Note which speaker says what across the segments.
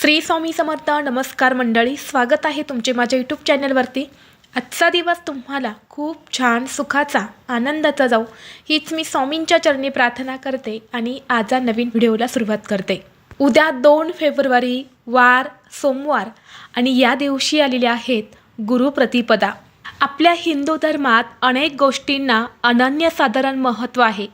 Speaker 1: श्री स्वामी समर्थ नमस्कार मंडळी स्वागत आहे तुमचे माझ्या यूट्यूब चॅनलवरती आजचा दिवस तुम्हाला खूप छान सुखाचा आनंदाचा जाऊ हीच मी स्वामींच्या चरणी प्रार्थना करते आणि आजचा नवीन व्हिडिओला सुरुवात करते. उद्या दोन फेब्रुवारी वार सोमवार आणि या दिवशी आलेले आहेत गुरुप्रतिपदा आपल्या हिंदू धर्मात अनेक गोष्टींना अनन्यसाधारण महत्त्व आहे.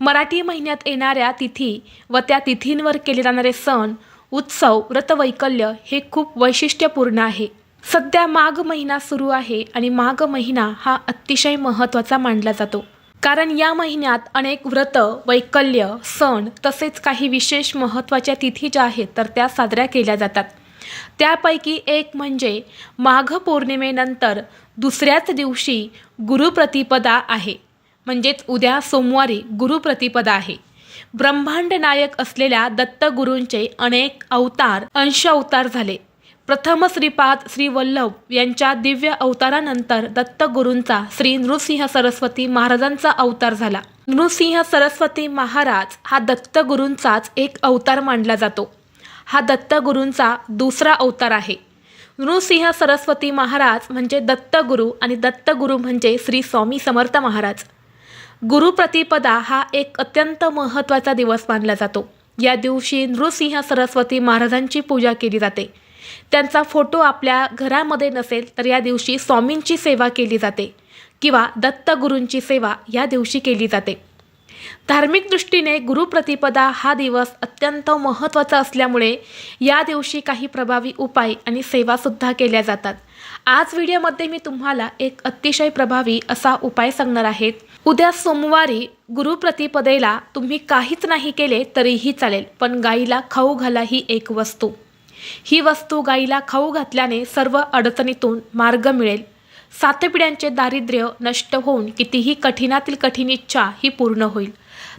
Speaker 1: मराठी महिन्यात येणाऱ्या तिथी व त्या तिथींवर केले जाणारे सण उत्सव व्रतवैकल्य हे खूप वैशिष्ट्यपूर्ण आहे. सध्या माघ महिना सुरू आहे आणि माघ महिना हा अतिशय महत्त्वाचा मानला जातो. कारण या महिन्यात अनेक व्रत वैकल्य सण तसेच काही विशेष महत्त्वाच्या तिथी ज्या आहेत तर त्या साजऱ्या केल्या जातात. त्यापैकी एक म्हणजे माघ पौर्णिमेनंतर दुसऱ्याच दिवशी गुरुप्रतिपदा आहे. म्हणजेच उद्या सोमवारी गुरुप्रतिपदा आहे. ब्रह्मांड नायक असलेल्या दत्तगुरूंचे अनेक अवतार अंश अवतार झाले. प्रथम श्रीपाद श्री वल्लभ यांच्या दिव्य अवतारानंतर दत्तगुरूंचा श्री नृसिंह सरस्वती महाराजांचा अवतार झाला. नृसिंह सरस्वती महाराज हा दत्तगुरूंचाच एक अवतार मानला जातो. हा दत्तगुरूंचा दुसरा अवतार आहे. नृसिंह सरस्वती महाराज म्हणजे दत्तगुरू आणि दत्तगुरू म्हणजे श्री स्वामी समर्थ महाराज. गुरुप्रतिपदा हा एक अत्यंत महत्त्वाचा दिवस मानला जातो. या दिवशी नृसिंह सरस्वती महाराजांची पूजा केली जाते. त्यांचा फोटो आपल्या घरामध्ये नसेल तर या दिवशी स्वामींची सेवा केली जाते किंवा दत्तगुरूंची सेवा या दिवशी केली जाते. धार्मिक दृष्टीने गुरुप्रतिपदा हा दिवस अत्यंत महत्त्वाचा असल्यामुळे या दिवशी काही प्रभावी उपाय आणि सेवासुद्धा केल्या जातात. आज व्हिडिओमध्ये मी तुम्हाला एक अतिशय प्रभावी असा उपाय सांगणार आहेत उद्या सोमवारी गुरुप्रतिपदेला तुम्ही काहीच नाही केले तरीही चालेल पण गाईला खाऊ घाला ही एक वस्तू. ही वस्तू गाईला खाऊ घातल्याने सर्व अडचणीतून मार्ग मिळेल. सात पिढ्यांचे दारिद्र्य नष्ट होऊन कितीही कठीणातील कठीण इच्छा ही पूर्ण होईल.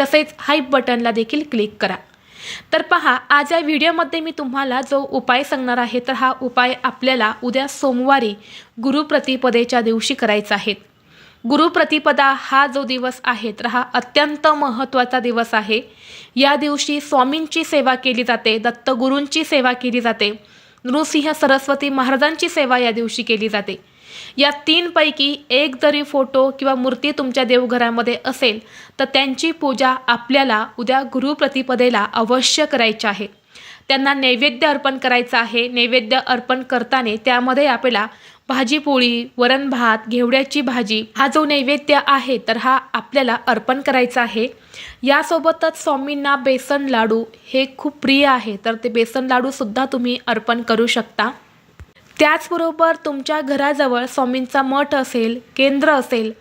Speaker 1: तसेच हाईप बटनला देखील क्लिक करा. तर पहा आज या व्हिडिओमध्ये मी तुम्हाला जो उपाय सांगणार आहे तर हा उपाय आपल्याला उद्या सोमवारी गुरुप्रतिपदेच्या दिवशी करायचा आहे. गुरुप्रतिपदा हा जो दिवस आहे तर हा अत्यंत महत्त्वाचा दिवस आहे. या दिवशी स्वामींची सेवा केली जाते दत्तगुरूंची सेवा केली जाते नृसिंह सरस्वती महाराजांची सेवा या दिवशी केली जाते. या तीनपैकी एक जरी फोटो किंवा मूर्ती तुमच्या देवघरामध्ये असेल तर त्यांची पूजा आपल्याला उद्या गुरुप्रतिपदेला अवश्य करायची आहे. त्यांना नैवेद्य अर्पण करायचं आहे. नैवेद्य अर्पण करताना त्यामध्ये आपल्याला भाजी पोळी वरण भात घेवड्याची भाजी हा जो नैवेद्य आहे तर हा आपल्याला अर्पण करायचा आहे. यासोबतच स्वामींना बेसन लाडू हे खूप प्रिय आहे. तर ते बेसन लाडूसुद्धा तुम्ही अर्पण करू शकता. त्याचबरोबर तुमच्या घराजवळ स्वामींचा मठ असेल केंद्र असेल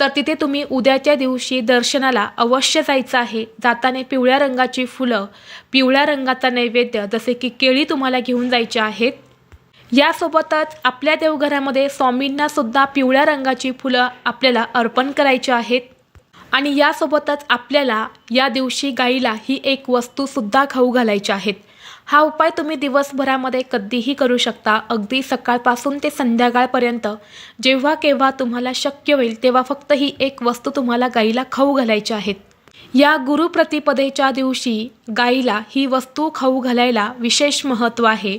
Speaker 1: तर तिथे तुम्ही उद्याच्या दिवशी दर्शनाला अवश्य जायचं आहे. जाताना पिवळ्या रंगाची फुलं पिवळ्या रंगाचा नैवेद्य जसे की केळी तुम्हाला घेऊन जायची आहेत. यासोबतच आपल्या देवघरामध्ये स्वामींना सुद्धा पिवळ्या रंगाची फुलं आपल्याला अर्पण करायची आहेत. आणि यासोबतच आपल्याला या दिवशी गाईला ही एक वस्तूसुद्धा खाऊ घालायची आहेत. हा उपाय तुम्ही दिवसभरामध्ये कधीही करू शकता. अगदी सकाळपासून ते संध्याकाळपर्यंत. जेव्हा केव्हा तुम्हाला शक्य होईल तेव्हा फक्त ही एक वस्तू तुम्हाला गाईला खाऊ घालायची आहेत या गुरुप्रतिपदेच्या दिवशी गाईला ही वस्तू खाऊ घालायला विशेष महत्त्व आहे.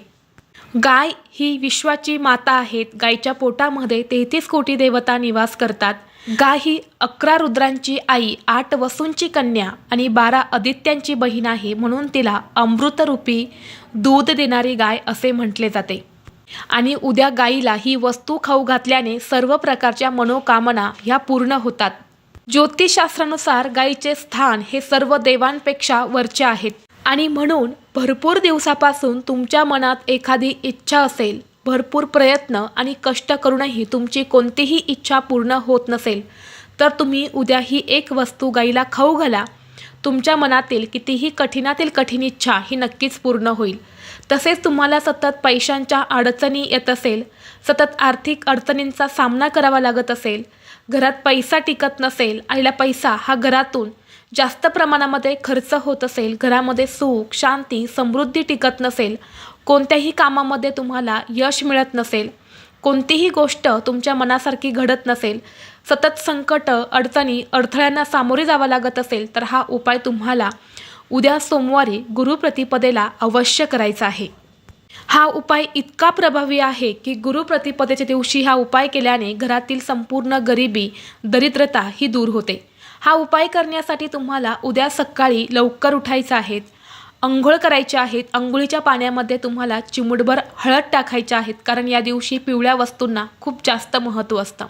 Speaker 1: गाय ही विश्वाची माता आहेत. गायच्या पोटामध्ये तेहतीस कोटी देवता निवास करतात. गाय ही अकरा रुद्रांची आई आठ वसूंची कन्या आणि बारा आदित्यांची बहीण आहे म्हणून तिला अमृतरूपी दूध देणारी गाय असे म्हटले जाते. आणि उद्या गायीला ही वस्तू खाऊ घातल्याने सर्व प्रकारच्या मनोकामना ह्या पूर्ण होतात. ज्योतिषशास्त्रानुसार गायीचे स्थान हे सर्व देवांपेक्षा वरचे आहेत. आणि म्हणून भरपूर दिवसापासून तुमच्या मनात एखादी इच्छा असेल भरपूर प्रयत्न आणि कष्ट करूनही तुमची कोणतीही इच्छा पूर्ण होत नसेल तर तुम्ही उद्या ही एक वस्तू गाईला खाऊ घाला. तुमच्या मनातील कितीही कठीणातील कठीण इच्छा ही नक्कीच पूर्ण होईल. तसेच तुम्हाला सतत पैशांच्या अडचणी येत असेल सतत आर्थिक अडचणींचा सामना करावा लागत असेल घरात पैसा टिकत नसेल आईला पैसा हा घरातून जास्त प्रमाणामध्ये खर्च होत असेल घरामध्ये सुख शांती समृद्धी टिकत नसेल कोणत्याही कामामध्ये तुम्हाला यश मिळत नसेल कोणतीही गोष्ट तुमच्या मनासारखी घडत नसेल सतत संकट अडचणी अडथळ्यांना सामोरे जावं लागत असेल तर हा उपाय तुम्हाला उद्या सोमवारी गुरुप्रतिपदेला अवश्य करायचा आहे. हा उपाय इतका प्रभावी आहे की गुरुप्रतिपदेच्या दिवशी हा उपाय केल्याने घरातील संपूर्ण गरिबी दरिद्रता ही दूर होते. हा उपाय करण्यासाठी तुम्हाला उद्या सकाळी लवकर उठायचं आहेत अंघोळ करायच्या आहेत. अंघोळीच्या पाण्यामध्ये तुम्हाला चिमुटभर हळद टाकायच्या आहेत. कारण या दिवशी पिवळ्या वस्तूंना खूप जास्त महत्त्व असतं.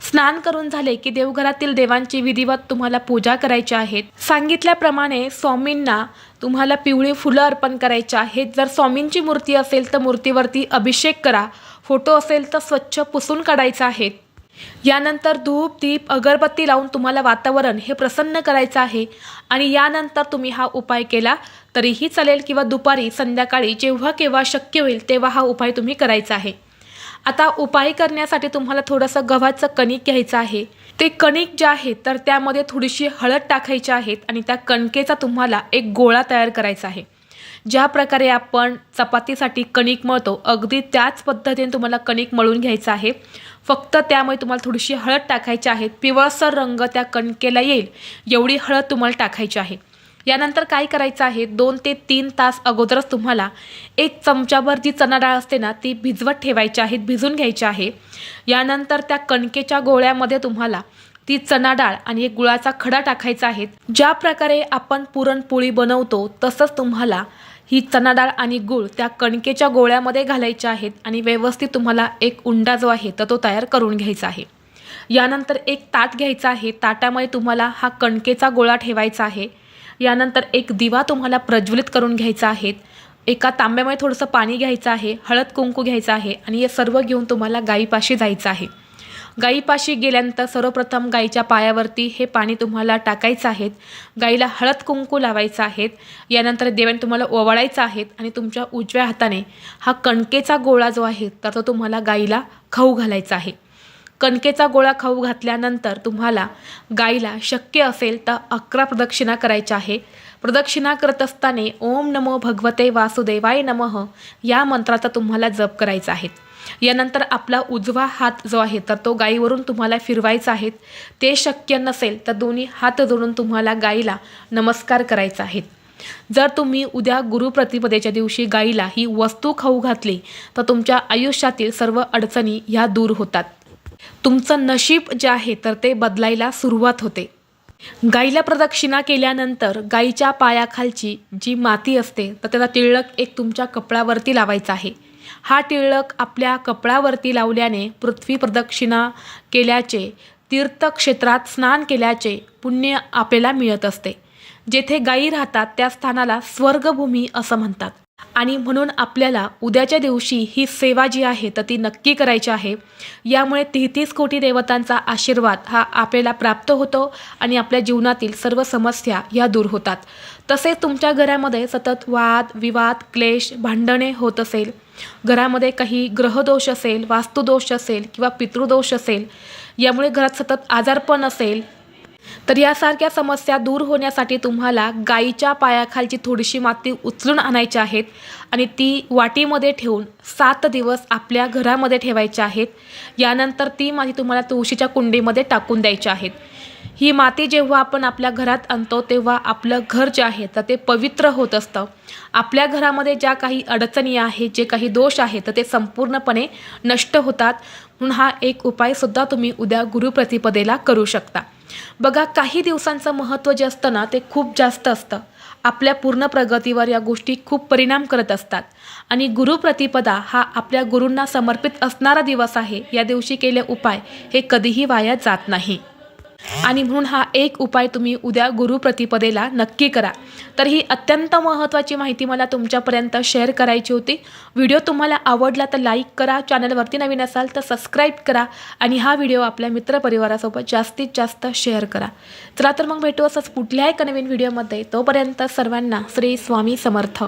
Speaker 1: स्नान करून झाले की देवघरातील देवांची विधिवत तुम्हाला पूजा करायची आहेत सांगितल्याप्रमाणे स्वामींना तुम्हाला पिवळी फुलं अर्पण करायची आहेत. जर स्वामींची मूर्ती असेल तर मूर्तीवरती अभिषेक करा. फोटो असेल तर स्वच्छ पुसून काढायचं आहे यानंतर धूप दीप अगरबत्ती लावून तुम्हाला वातावरण हे प्रसन्न करायचं आहे. आणि यानंतर तुम्ही हा उपाय केला तरीही चालेल किंवा दुपारी संध्याकाळी जेव्हा केव्हा शक्य होईल तेव्हा हा उपाय तुम्ही करायचा आहे. आता उपाय करण्यासाठी तुम्हाला थोडंसं गव्हाचं कणिक घ्यायचं आहे. ते कणिक जे आहे तर त्यामध्ये थोडीशी हळद टाकायची आहेत आणि त्या कणकेचा तुम्हाला एक गोळा तयार करायचा आहे. ज्या प्रकारे आपण चपातीसाठी कणिक मळतो अगदी त्याच पद्धतीने तुम्हाला कणिक मळून घ्यायचं आहे. फक्त त्यामुळे तुम्हाला थोडीशी हळद टाकायची आहे. पिवळसर रंग त्या कणकेला येईल. एवढी हळद तुम्हाला टाकायची आहे. यानंतर काय करायचं आहे? दोन ते तीन तास अगोदरच तुम्हाला एक चमचाभर जी चणा डाळ असते ना ती भिजवत ठेवायची आहे भिजून घ्यायची आहे. यानंतर त्या कणकेच्या गोळ्यामध्ये तुम्हाला ती चणा डाळ आणि एक गुळाचा खडा टाकायचा आहे. ज्या प्रकारे आपण पुरणपोळी बनवतो तसंच तुम्हाला ही चणा डाळ आणि गूळ त्या कणकेच्या गोळ्यामध्ये घालायच्या आहेत आणि व्यवस्थित तुम्हाला एक उंडा जो आहे तर तो तयार करून घ्यायचा आहे. यानंतर एक ताट घ्यायचा आहे. ताटामध्ये तुम्हाला हा कणकेचा गोळा ठेवायचा आहे. यानंतर एक दिवा तुम्हाला प्रज्वलित करून घ्यायचा आहे. एका तांब्यामध्ये थोडंसं पाणी घ्यायचं आहे. हळद कुंकू घ्यायचं आहे आणि हे सर्व घेऊन तुम्हाला गाईपाशी जायचं आहे. गाईपाशी गेल्यानंतर सर्वप्रथम गाईच्या पायावरती हे पाणी तुम्हाला टाकायचं आहेत गाईला हळद कुंकू लावायचं आहेत यानंतर देवाने तुम्हाला ओवाळायचं आहेत आणि तुमच्या उजव्या हाताने हा कणकेचा गोळा जो आहे तर तो तुम्हाला गाईला खाऊ घालायचा आहे. कणकेचा गोळा खाऊ घातल्यानंतर तुम्हाला गाईला शक्य असेल तर अकरा प्रदक्षिणा करायच्या आहे. प्रदक्षिणा करत असताना ओम नमो भगवते वासुदेवाय नमः या मंत्राचा तुम्हाला जप करायचा आहे. यानंतर आपला उजवा हात जो आहे तर तो गाईवरून तुम्हाला फिरवायचा आहे. ते शक्य नसेल तर दोन्ही हात जोडून तुम्हाला गाईला नमस्कार करायचा आहे. जर तुम्ही उद्या गुरुप्रतिपदेच्या दिवशी गाईला ही वस्तू खाऊ घातली तर तुमच्या आयुष्यातील सर्व अडचणी ह्या दूर होतात. तुमचं नशीब जे आहे तर ते बदलायला सुरुवात होते. गाईला प्रदक्षिणा केल्यानंतर गाईच्या पायाखालची जी माती असते तर त्याचा टिळक एक तुमच्या कपड्यावरती लावायचा आहे. हा टिळक आपल्या कपड्यावरती लावल्याने पृथ्वी प्रदक्षिणा केल्याचे तीर्थक्षेत्रात स्नान केल्याचे पुण्य आपल्याला मिळत असते जेथे गायी राहतात त्या स्थानाला स्वर्गभूमी असं म्हणतात. आणि म्हणून आपल्याला उद्याच्या दिवशी ही सेवा जी आहे तर ती नक्की करायची आहे. यामुळे तेहतीस कोटी देवतांचा आशीर्वाद हा आपल्याला प्राप्त होतो आणि आपल्या जीवनातील सर्व समस्या ह्या दूर होतात. तसेच तुमच्या घरामध्ये सतत वाद विवाद क्लेश भांडणे होत असेल. घरामध्ये काही ग्रहदोष असेल वास्तुदोष असेल किंवा पितृदोष असेल. यामुळे घरात सतत आजारपण असेल तर यासारख्या समस्या दूर होण्यासाठी तुम्हाला गाईच्या पायाखालची थोडीशी माती उचलून आणायची आहेत आणि ती वाटीमध्ये ठेवून सात दिवस आपल्या घरामध्ये ठेवायच्या आहेत. यानंतर ती माती तुम्हाला तुळशीच्या कुंडीमध्ये टाकून द्यायची आहेत. ही माती जेव्हा आपण आपल्या घरात आणतो तेव्हा आपलं घर जे आहे तर ते पवित्र होत असतं. आपल्या घरामध्ये ज्या काही अडचणी आहेत जे काही दोष आहेत तर ते संपूर्णपणे नष्ट होतात. म्हणून हा एक उपायसुद्धा तुम्ही उद्या गुरुप्रतिपदेला करू शकता. बघा काही दिवसांचं महत्त्व जे असतं ना ते खूप जास्त असतं. आपल्या पूर्ण प्रगतीवर या गोष्टी खूप परिणाम करत असतात. आणि गुरुप्रतिपदा हा आपल्या गुरूंना समर्पित असणारा दिवस आहे. या दिवशी केले उपाय हे कधीही वाया जात नाही. आणि म्हणून हा एक उपाय तुम्ही उद्या गुरुप्रतिपदेला नक्की करा. तर ही अत्यंत महत्त्वाची माहिती मला तुमच्यापर्यंत शेअर करायची होती. व्हिडिओ तुम्हाला आवडला तर लाईक करा. चॅनलवरती नवीन असाल तर सबस्क्राईब करा. आणि हा व्हिडिओ आपल्या मित्रपरिवारासोबत जास्तीत जास्त शेअर करा. चला तर मग भेटू असंच कुठल्याही एका नवीन व्हिडिओमध्ये तोपर्यंत सर्वांना श्री स्वामी समर्थ.